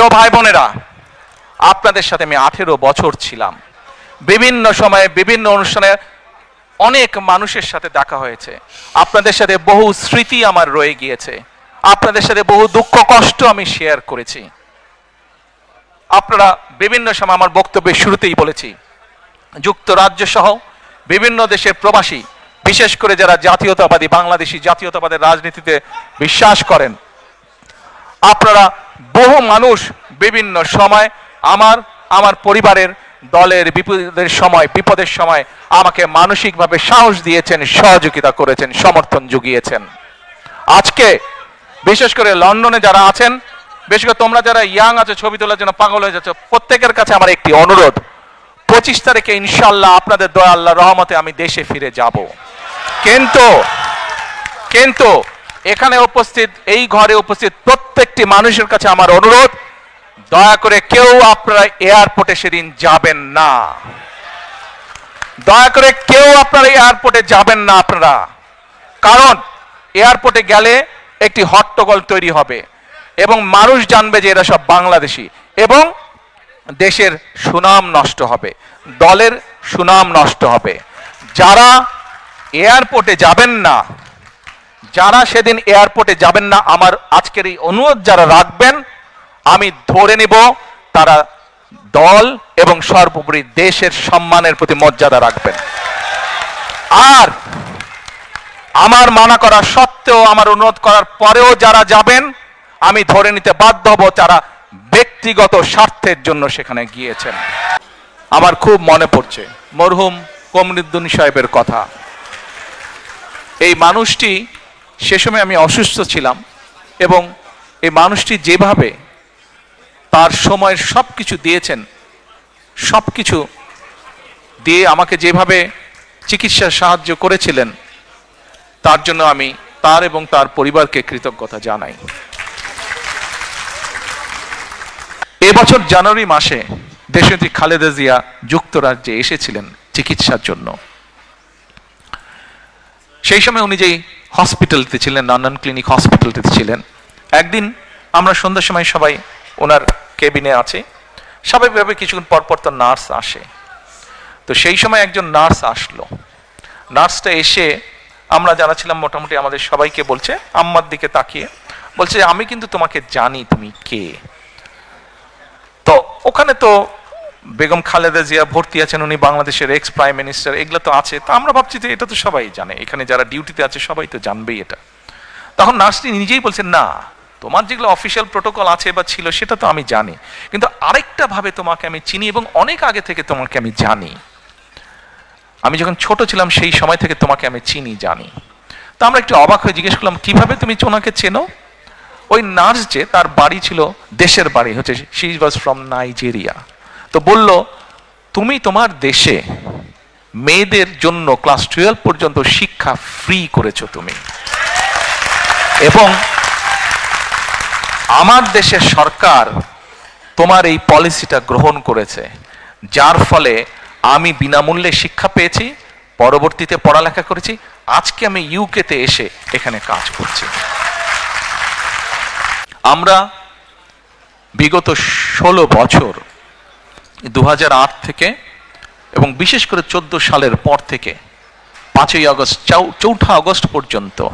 প্রিয় ভাই বোনেরা আপনাদের সাথে আমি আঠেরো বছর ছিলাম। বিভিন্ন সময়ে বিভিন্ন অনুষ্ঠানে অনেক মানুষের সাথে দেখা হয়েছে। আপনাদের সাথে বহু স্মৃতি আমার রয়ে গিয়েছে। আপনাদের সাথে বহু দুঃখ, কষ্ট আমি শেয়ার করেছি। আপনারা বিভিন্ন সময় আমার বক্তব্যের শুরুতেই বলেছি, যুক্তরাজ্য সহ বিভিন্ন দেশের প্রবাসী, বিশেষ করে যারা জাতীয়তাবাদী, বাংলাদেশি জাতীয়তাবাদের রাজনীতিতে বিশ্বাস করেন আপনারা বহু মানুষ বিভিন্ন সময় আমার আমার পরিবারের দলের বিপদের সময় বিপদের সময় আমাকে মানসিকভাবে সাহস দিয়েছেন, সহযোগিতা করেছেন, সমর্থন জুগিয়েছেন। আজকে বিশেষ করে লন্ডনে যারা আছেন, বিশেষ করে তোমরা যারা ইয়াং আছো, ছবি তোলার জন্য পাগল হয়ে যাচ্ছ, প্রত্যেকের কাছে আমার একটি অনুরোধ। পঁচিশ তারিখে ইনশাল্লাহ আপনাদের দয়া আল্লাহ রহমতে আমি দেশে ফিরে যাব। কিন্তু কিন্তু এখানে উপস্থিত, এই ঘরে উপস্থিত প্রত্যেকটি মানুষের কাছে আমার অনুরোধ, দয়া করে কেউ আপনারা এয়ারপোর্টে সেদিন যাবেন না। দয়া করে কেউ আপনারা এয়ারপোর্টে যাবেন না আপনারা। কারণ এয়ারপোর্টে গেলে একটি হট্টগোল তৈরি হবে এবং মানুষ জানবে যে এরা সব বাংলাদেশি এবং দেশের সুনাম নষ্ট হবে, দলের সুনাম নষ্ট হবে। যারা এয়ারপোর্টে যাবেন না যারা সেদিন এয়ারপোর্টে যাবেন না, আমার আজকের এই অনুরোধ যারা রাখবেন, আমি ধরে নিব তারা দল এবং সর্বোপরি দেশের সম্মানের প্রতি মর্যাদা রাখবেন। আর আমার মানা করা সত্ত্বেও, আমার অনুরোধ করার পরেও যারা যাবেন, আমি ধরে নিতে বাধ্য হব তারা ব্যক্তিগত স্বার্থের জন্য সেখানে গিয়েছেন। আমার খুব মনে পড়ছে মরহুম কমরুদ্দিন সাহেবের কথা। এই মানুষটি সে সময় আমি অসুস্থ ছিলাম এবং এই মানুষটি যেভাবে তার সময়ের সব কিছু দিয়েছেন সব কিছু দিয়ে আমাকে যেভাবে চিকিৎসার সাহায্য করেছিলেন, তার জন্য আমি তার এবং তার পরিবারকে কৃতজ্ঞতা জানাই। এবছর জানুয়ারি মাসে দেশনেত্রী খালেদা জিয়া যুক্তরাজ্যে এসেছিলেন চিকিৎসার জন্য। সেই সময় উনি যেই হসপিটালতে ছিলেন লন্ডন ক্লিনিক হসপিটালতে ছিলেন, একদিন আমরা সন্ধ্যার সময় সবাই ওনার কেবিনে আছি। স্বাভাবিকভাবে কিছুক্ষণ পর পর তো নার্স আসে। তো সেই সময় একজন নার্স আসলো। নার্সটা এসে আমরা যারা ছিলাম মোটামুটি আমাদের সবাইকে বলছে, আম্মার দিকে তাকিয়ে বলছে, আমি কিন্তু তোমাকে জানি তুমি কে। তো ওখানে তো বেগম খালেদা জিয়া ভর্তি আছেন, উনি বাংলাদেশের এক্স প্রাইম মিনিস্টার এগুলো তো আছে। তো আমরা ভাবছি যে এটা তো সবাই জানে। এখানে যারা ডিউটিতে আছে, সবাই তো জানবেই এটা। তখন নার্সটি নিজেই বলছেন, না, তোমার যেগুলো অফিসিয়াল প্রোটোকল আছে বা ছিল, সেটা তো আমি জানি। কিন্তু আরেকটা ভাবে তোমাকে আমি চিনি এবং অনেক আগে থেকে তোমাকে আমি জানি। আমি যখন ছোট ছিলাম, সেই সময় থেকে তোমাকে আমি চিনি, জানি। তো আমরা একটু অবাক হয়ে জিজ্ঞেস করলাম, কীভাবে তুমি ওনাকে চেনো? ওই নার্স যে, তার বাড়ি ছিল দেশের বাড়ি, হচ্ছে শি ওয়াজ ফ্রম নাইজেরিয়া তো বলল, তুমি তোমার দেশে মেয়েদের জন্য ক্লাস টুয়েলভ পর্যন্ত শিক্ষা ফ্রি করেছ তুমি। এবং আমার দেশের সরকার তোমার এই পলিসিটা গ্রহণ করেছে, যার ফলে আমি বিনামূল্যে শিক্ষা পেয়েছি, পরবর্তীতে পড়ালেখা করেছি, আজকে আমি ইউকেতে এসে এখানে কাজ করছি। আমরা বিগত ষোলো বছর দু হাজার আট থেকে এবং বিশেষ করে চোদ্দ সালের পর থেকে পাঁচই আগস্ট চৌঠা আগস্ট পর্যন্ত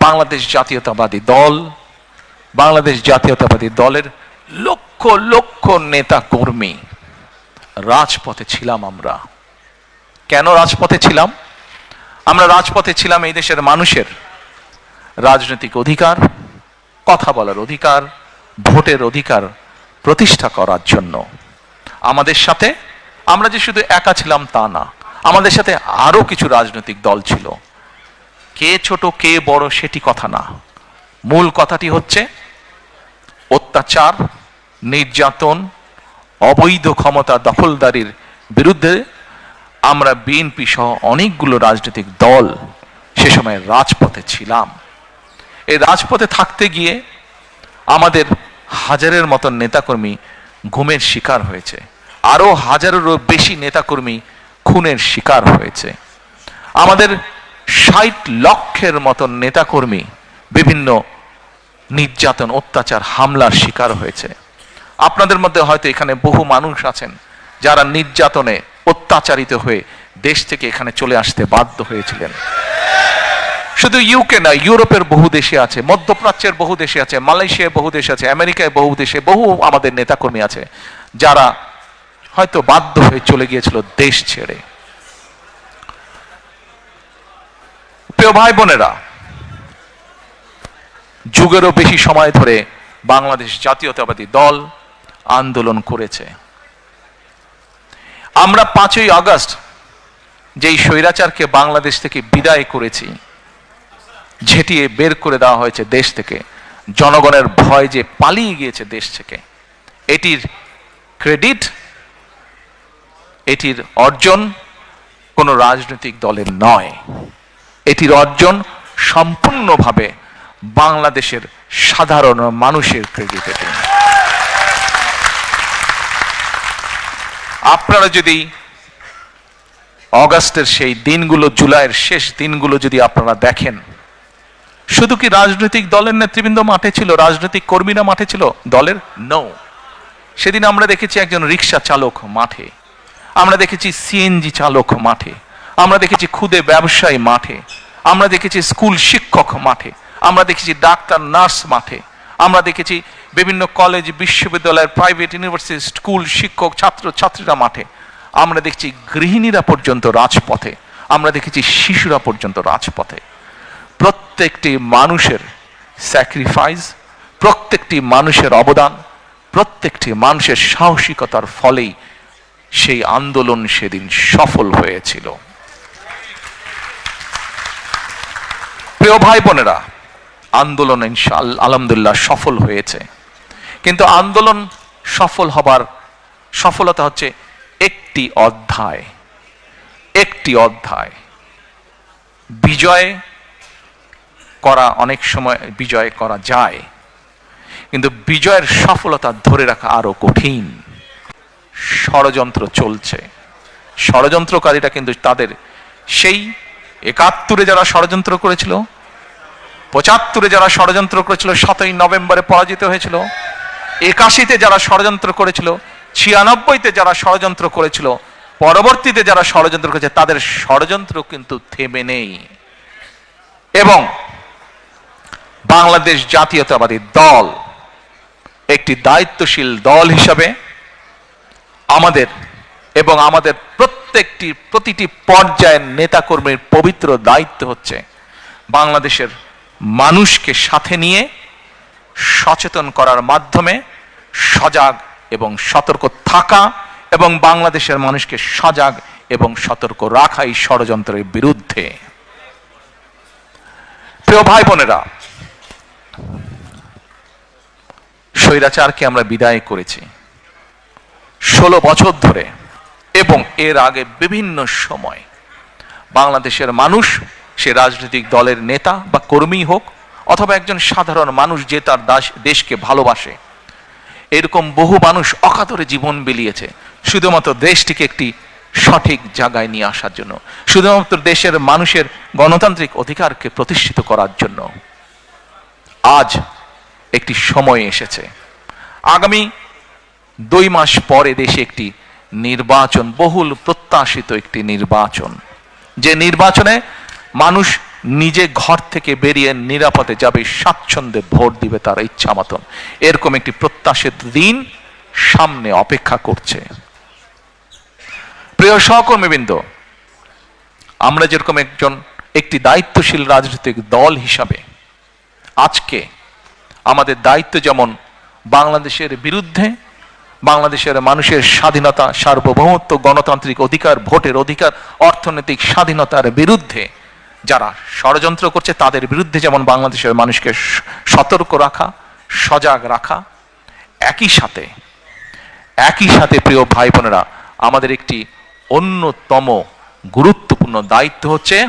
বাংলাদেশ জাতীয়তাবাদী দল, বাংলাদেশ জাতীয়তাবাদী দলের লক্ষ লক্ষ নেতা কর্মী রাজপথে ছিলাম আমরা। কেন রাজপথে ছিলাম? আমরা রাজপথে ছিলাম এই দেশের মানুষের রাজনৈতিক অধিকার, কথা বলার অধিকার, ভোটের অধিকার প্রতিষ্ঠা করার জন্য। আমাদের সাথে, আমরা যে শুধু একা ছিলাম তা না, আমাদের সাথে আরও কিছু রাজনৈতিক দল ছিল। কে ছোট, কে বড় সেটি কথা না। মূল কথাটি হচ্ছে, অত্যাচার, নির্যাতন, অবৈধ ক্ষমতা দখলদারির বিরুদ্ধে আমরা বিএনপি সহ অনেকগুলো রাজনৈতিক দল সে সময় রাজপথে ছিলাম। এই রাজপথে থাকতে গিয়ে আমাদের হাজারের মতন নেতাকর্মী ঘুমের শিকার হয়েছে। আরও হাজারেরও বেশি নেতাকর্মী খুনের শিকার হয়েছে। আমাদের ষাট লক্ষের মতন নেতাকর্মী বিভিন্ন নির্যাতন, অত্যাচার, হামলার শিকার হয়েছে। আপনাদের মধ্যে হয়তো এখানে বহু মানুষ আছেন যারা নির্যাতনে অত্যাচারিত হয়ে দেশ থেকে এখানে চলে আসতে বাধ্য হয়েছিলেন। শুধু ইউকে না ইউরোপের বহু দেশে আছে, মধ্যপ্রাচ্যের বহু দেশে আছে, মালয়েশিয়ায় বহু দেশে আছে, আমেরিকায় বহু দেশে বহু আমাদের নেতাকর্মী আছে যারা হয়তো বাধ্য হয়ে চলে গিয়েছিল দেশ ছেড়ে। প্রিয় ভাই বোনেরা, যুগেরও বেশি সময় ধরে বাংলাদেশ জাতীয়তাবাদী দল আন্দোলন করেছে। আমরা পাঁচই আগস্ট যেই স্বৈরাচারকে বাংলাদেশ থেকে বিদায় করেছি, ঝেঁটিয়ে বের করে দেওয়া হয়েছে দেশ থেকে, জনগণের ভয় যে পালিয়ে গিয়েছে দেশ থেকে, এটির ক্রেডিট এটির অর্জন কোনো রাজনৈতিক দলের নয়। এটির অর্জন সম্পূর্ণভাবে বাংলাদেশের সাধারণ মানুষের ক্রেডিট আপনারা যদি অগাস্টের সেই দিনগুলো, জুলাইয়ের শেষ দিনগুলো যদি আপনারা দেখেন, শুধু কি রাজনৈতিক দলের নেতৃবৃন্দ মাঠে ছিল, রাজনৈতিক কর্মীরা মাঠে ছিল? দলের? নৌ সেদিন আমরা দেখেছি একজন রিক্সা চালক মাঠে আমরা দেখেছি সিএনজি চালক মাঠে, আমরা দেখেছি খুদে ব্যবসায়ী মাঠে, আমরা দেখেছি স্কুল শিক্ষক মাঠে, আমরা দেখেছি ডাক্তার, নার্স মাঠে, আমরা দেখেছি বিভিন্ন কলেজ বিশ্ববিদ্যালয়ের প্রাইভেট ইউনিভার্সিটি স্কুল শিক্ষক, ছাত্র, ছাত্রীরা মাঠে, আমরা দেখছি গৃহিণীরা পর্যন্ত রাজপথে, আমরা দেখেছি শিশুরা পর্যন্ত রাজপথে। প্রত্যেকটি মানুষের স্যাক্রিফাইস প্রত্যেকটি মানুষের অবদান, প্রত্যেকটি মানুষের সাহসিকতার ফলেই সেই আন্দোলন সেদিন সফল হয়েছিল। প্রিয় ভাই বোনেরা, আন্দোলন ইনশাল, আলহামদুলিল্লাহ সফল হয়েছে। কিন্তু আন্দোলন সফল হবার সফলতা হচ্ছে একটি অধ্যায়। একটি অধ্যায়। বিজয় করা অনেক সময় বিজয় করা যায়। কিন্তু বিজয়ের সফলতা ধরে রাখা আরও কঠিন। ষড়যন্ত্র চলছে। ষড়যন্ত্রকারীরা কিন্তু তাদের সেই একাত্তরে যারা ষড়যন্ত্র করেছিল, পঁচাত্তরে যারা ষড়যন্ত্র করেছিল, সাতই নভেম্বরে পরাজিত হয়েছিল, একাশিতে যারা ষড়যন্ত্র করেছিল, ছিয়ানব্বইতে যারা ষড়যন্ত্র করেছিল, পরবর্তীতে যারা ষড়যন্ত্র করেছে, তাদের ষড়যন্ত্র কিন্তু থেমে নেই। এবং বাংলাদেশ জাতীয়তাবাদী দল একটি দায়িত্বশীল দল হিসাবে আমাদের এবং আমাদের প্রত্যেকটি, প্রতিটি পর্যায়ের নেতাকর্মীর পবিত্র দায়িত্ব হচ্ছে বাংলাদেশের মানুষকে সাথে নিয়ে সচেতন করার মাধ্যমে সজাগ এবং সতর্ক থাকা এবং বাংলাদেশের মানুষকে সজাগ এবং সতর্ক রাখা এই ষড়যন্ত্রের বিরুদ্ধে। প্রিয় ভাই বোনেরা, স্বৈরাচারকে আমরা বিদায় করেছি। ষোলো বছর ধরে এবং এর আগে বিভিন্ন সময় বাংলাদেশের মানুষ সে রাজনৈতিক দলের নেতা বা কর্মী হোক অথবা একজন সাধারণ মানুষ যে তার দাস দেশকে ভালোবাসে, এরকম বহু মানুষ অকাতরে জীবন বিলিয়েছে, শুধুমাত্র দেশটিকে একটি সঠিক জায়গায় নিয়ে আসার জন্য, শুধুমাত্র দেশের মানুষের গণতান্ত্রিক অধিকারকে প্রতিষ্ঠিত করার জন্য। আজ একটি সময় এসেছে। আগামী দুই মাস পরে দেশে একটি নির্বাচন, বহুল প্রত্যাশিত একটি নির্বাচন। যে নির্বাচনে মানুষ নিজে ঘর থেকে বেরিয়ে নিরাপদে যাবে, স্বাচ্ছন্দ্যে ভোট দিবে তার ইচ্ছা মতন। এরকম একটি প্রত্যাশিত দিন সামনে অপেক্ষা করছে। প্রিয় সহকর্মীবৃন্দ, আমরা যেরকম একজন, একটি দায়িত্বশীল রাজনৈতিক দল হিসাবে আজকে আমাদের দায়িত্ব যেমন বাংলাদেশের বিরুদ্ধে বাংলাদেশের মানুষের স্বাধীনতা, সার্বভৌমত্ব, গণতান্ত্রিক অধিকার, ভোটের অধিকার, অর্থনৈতিক স্বাধীনতার বিরুদ্ধে যারা ষড়যন্ত্র করছে, তাদের বিরুদ্ধে যেমন বাংলাদেশের মানুষকে সতর্ক রাখা, সজাগ রাখা, একই সাথে একই সাথে প্রিয় ভাই বোনেরা আমাদের একটি অন্যতম গুরুত্বপূর্ণ দায়িত্ব হচ্ছে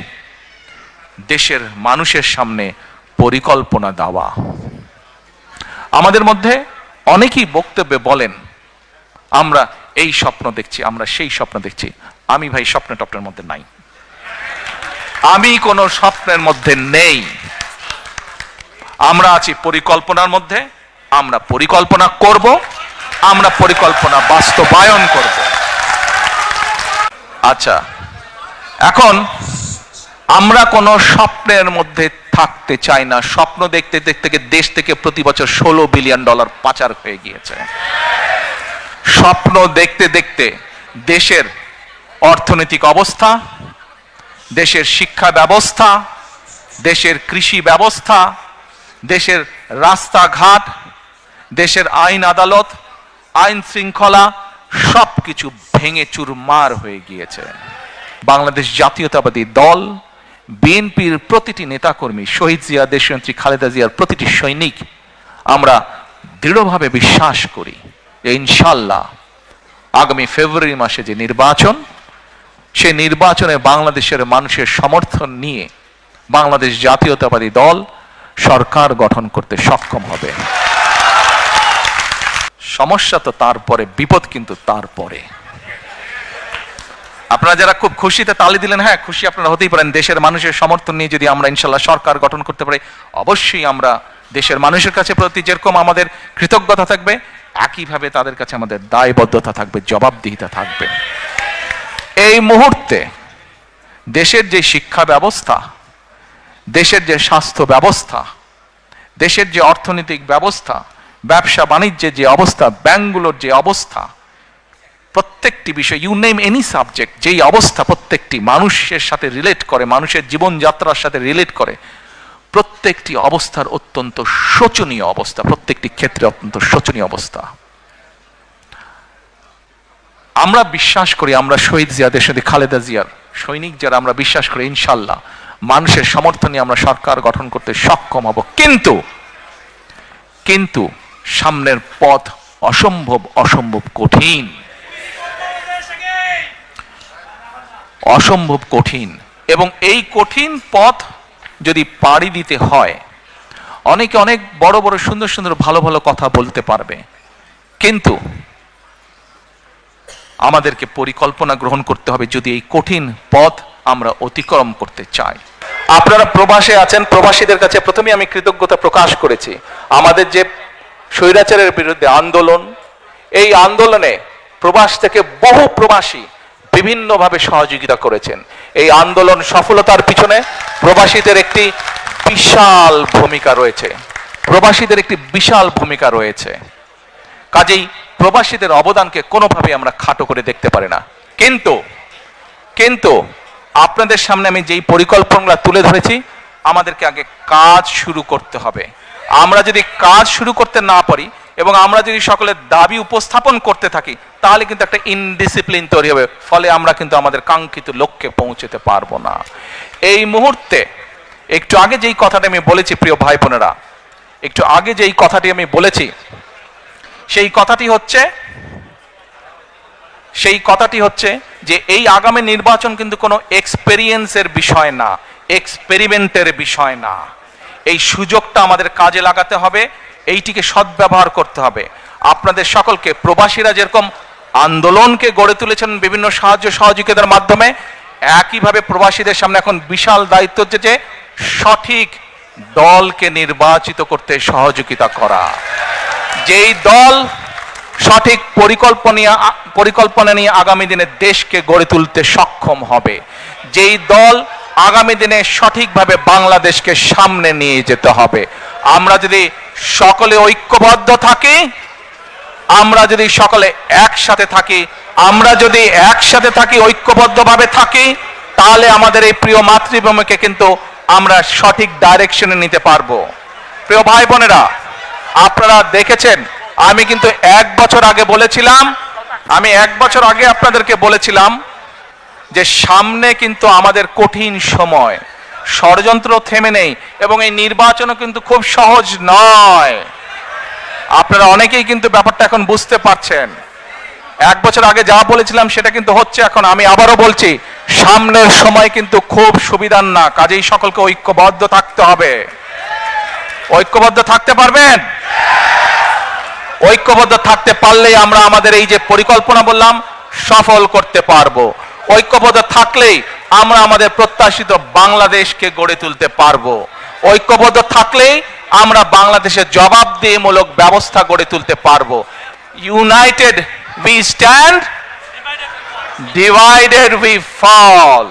দেশের মানুষের সামনে পরিকল্পনা দেওয়া। আমাদের মধ্যে অনেকেই বক্তব্যে বলেন আমরা এই স্বপ্ন দেখছি, আমরা সেই স্বপ্ন দেখছি। আমি ভাই স্বপ্ন টপ্নের মধ্যে নাই। আমি কোন স্বপ্নের মধ্যে নেই। আমরা আছি পরিকল্পনার মধ্যে, আমরা পরিকল্পনা করব, আমরা পরিকল্পনা বাস্তবায়ন করব। আচ্ছা এখন আমরা কোনো স্বপ্নের মধ্যে থাকতে চাই না। স্বপ্ন দেখতে দেখতে দেশ থেকে প্রতি বছর ষোলো বিলিয়ন ডলার পাচার হয়ে গিয়েছে। স্বপ্ন দেখতে দেখতে দেশের অর্থনৈতিক অবস্থা, দেশের শিক্ষা ব্যবস্থা, দেশের কৃষি ব্যবস্থা, দেশের রাস্তাঘাট, দেশের আইন আদালত, আইন শৃঙ্খলা সব কিছু ভেঙে চুরমার হয়ে গিয়েছে। বাংলাদেশ জাতীয়তাবাদী দল, বিএনপির প্রতিটি নেতাকর্মী, শহীদ জিয়া, দেশনেত্রী খালেদা জিয়ার প্রতিটি সৈনিক, আমরা দৃঢ়ভাবে বিশ্বাস করি। ইনশাল্লাহ আগামী ফেব্রুয়ারি মাসে যে নির্বাচন সে নির্বাচনে বাংলাদেশের মানুষের সমর্থন নিয়ে বাংলাদেশ জাতীয়তাবাদী দল সরকার গঠন করতে সক্ষম হবে। সমস্যা তো তারপরে, বিপদ কিন্তু তারপরে। আপনারা যারা খুব খুশিতে তালি দিলেন হ্যাঁ খুশি আপনারা হতেই পারেন, দেশের মানুষের সমর্থন নিয়ে যদি আমরা ইনশাল্লাহ সরকার গঠন করতে পারি, অবশ্যই আমরা দেশের মানুষের কাছে প্রতি যেরকম আমাদের কৃতজ্ঞতা থাকবে একইভাবে তাদের কাছে আমাদের দায়বদ্ধতা থাকবে, জবাবদিহিতা থাকবে। এই মুহূর্তে দেশের যে শিক্ষা ব্যবস্থা, দেশের যে স্বাস্থ্য ব্যবস্থা, দেশের যে অর্থনৈতিক ব্যবস্থা, ব্যবসা বাণিজ্যের যে অবস্থা ব্যাংকগুলোর যে অবস্থা, প্রত্যেকটি বিষয় ইউ নেম এনি সাবজেক্ট যেই অবস্থা প্রত্যেকটি মানুষের সাথে রিলেট করে, মানুষের জীবনযাত্রার সাথে রিলেট করে প্রত্যেকটি অবস্থার অত্যন্ত শোচনীয় অবস্থা, প্রত্যেকটি ক্ষেত্রে অত্যন্ত শোচনীয় অবস্থা। আমরা বিশ্বাস করি, আমরা শহীদ জিয়া দেশে খালেদা জিয়ার সৈনিক যারা, আমরা বিশ্বাস করি, ইনশাল্লাহ মানুষের সমর্থনে আমরা সরকার গঠন করতে সক্ষম হব। কিন্তু কিন্তু সামনের পথ অসম্ভব অসম্ভব কঠিন। অসম্ভব কঠিন। এবং এই কঠিন পথ যদি পাড়ি দিতে হয়, অনেকে অনেক বড় বড় সুন্দর সুন্দর ভালো ভালো কথা বলতে পারবে। কিন্তু আমাদেরকে পরিকল্পনা গ্রহণ করতে হবে যদি এই কঠিন পথ আমরা অতিক্রম করতে চাই। আপনারা প্রবাসে আছেন, প্রবাসীদের কাছে প্রথমে আমি কৃতজ্ঞতা প্রকাশ করেছি। আমাদের যে স্বৈরাচারের বিরুদ্ধে আন্দোলন, এই আন্দোলনে প্রবাস থেকে বহু প্রবাসী বিভিন্নভাবে সহযোগিতা করেছেন। এই আন্দোলন সফলতার পিছনে প্রবাসীদের একটি বিশাল ভূমিকা রয়েছে। প্রবাসীদের একটি বিশাল ভূমিকা রয়েছে। কাজেই প্রবাসীদের অবদানকে কোনোভাবে আমরা খাটো করে দেখতে পারি না। কিন্তু কিন্তু আপনাদের সামনে আমি যেই পরিকল্পনাগুলো তুলে ধরেছি, আমাদেরকে আগে কাজ শুরু করতে হবে। আমরা যদি কাজ শুরু করতে না পারি এবং আমরা যদি সকলের দাবি উপস্থাপন করতে থাকি তাহলে কিন্তু একটা ইনডিসিপ্লিন তৈরি হবে। ফলে আমরা কিন্তু আমাদের কাঙ্ক্ষিত লক্ষ্যে পৌঁছতে পারব না। এই মুহূর্তে একটু আগে যেই কথাটা আমি বলেছি, প্রিয় ভাই বোনেরা, একটু আগে যেই কথাটি আমি বলেছি, সেই কথাটি হচ্ছে, সেই কথাটি হচ্ছে যে এই আগামী নির্বাচন কিন্তু কোনো এক্সপেরিয়েন্সের বিষয় না এক্সপেরিমেন্টের বিষয় না। এই সুযোগটা আমাদের কাজে লাগাতে হবে, এইটিকে সদ্ব্যবহার করতে হবে। আপনাদের সকলকে, প্রবাসীরা যেরকম আন্দোলনকে গড়ে তুলেছেন বিভিন্ন সাহায্য সহযোগিতার মাধ্যমে। একইভাবে প্রবাসীদের সামনে এখন বিশাল দায়িত্ব হচ্ছে যে সঠিক দলকে নির্বাচিত করতে সহযোগিতা করা। যেই দল সঠিক পরিকল্পনা পরিকল্পনা নিয়ে আগামী দিনে দেশকে গড়ে তুলতে সক্ষম হবে। যেই দল আগামী দিনে সঠিকভাবে বাংলাদেশকে সামনে নিয়ে যেতে হবে। আমরা যদি সকলে ঐক্যবদ্ধ থাকি আমরা যদি সকলে একসাথে থাকি, আমরা যদি একসাথে থাকি, ঐক্যবদ্ধভাবে থাকি, তাহলে আমাদের এই প্রিয় মাতৃভূমিকে কিন্তু আমরা সঠিক ডাইরেকশনে নিতে পারব। প্রিয় ভাই বোনেরা, আপনারা দেখেছেন, আমি কিন্তু এক বছর আগে বলেছিলাম, আমি এক বছর আগে আপনাদেরকে বলেছিলাম যে সামনে কিন্তু আমাদের কঠিন সময়। ষড়যন্ত্র থেমে নেই এবং এই নির্বাচনও কিন্তু খুব সহজ নয়। আপনারা অনেকেই কিন্তু ব্যাপারটা এখন বুঝতে পারছেন। এক বছর আগে যা বলেছিলাম সেটা কিন্তু হচ্ছে, এখন আমি আবারও বলছি, সামনের সময় কিন্তু খুব সুবিধার না, কাজেই সকলকে ঐক্যবদ্ধ থাকতে হবে। ঐক্যবদ্ধ থাকতে পারবেন? ঐক্যবদ্ধ থাকতে পারলেই আমরা আমাদের এই যে পরিকল্পনা বললাম, সফল করতে পারব। ঐক্যবদ্ধ থাকলেই আমরা আমাদের প্রত্যাশিত বাংলাদেশকে গড়ে তুলতে পারব। ঐক্যবদ্ধ থাকলেই আমরা বাংলাদেশের জবাবদিহিমূলক ব্যবস্থা গড়ে তুলতে পারব। United we stand divided we fall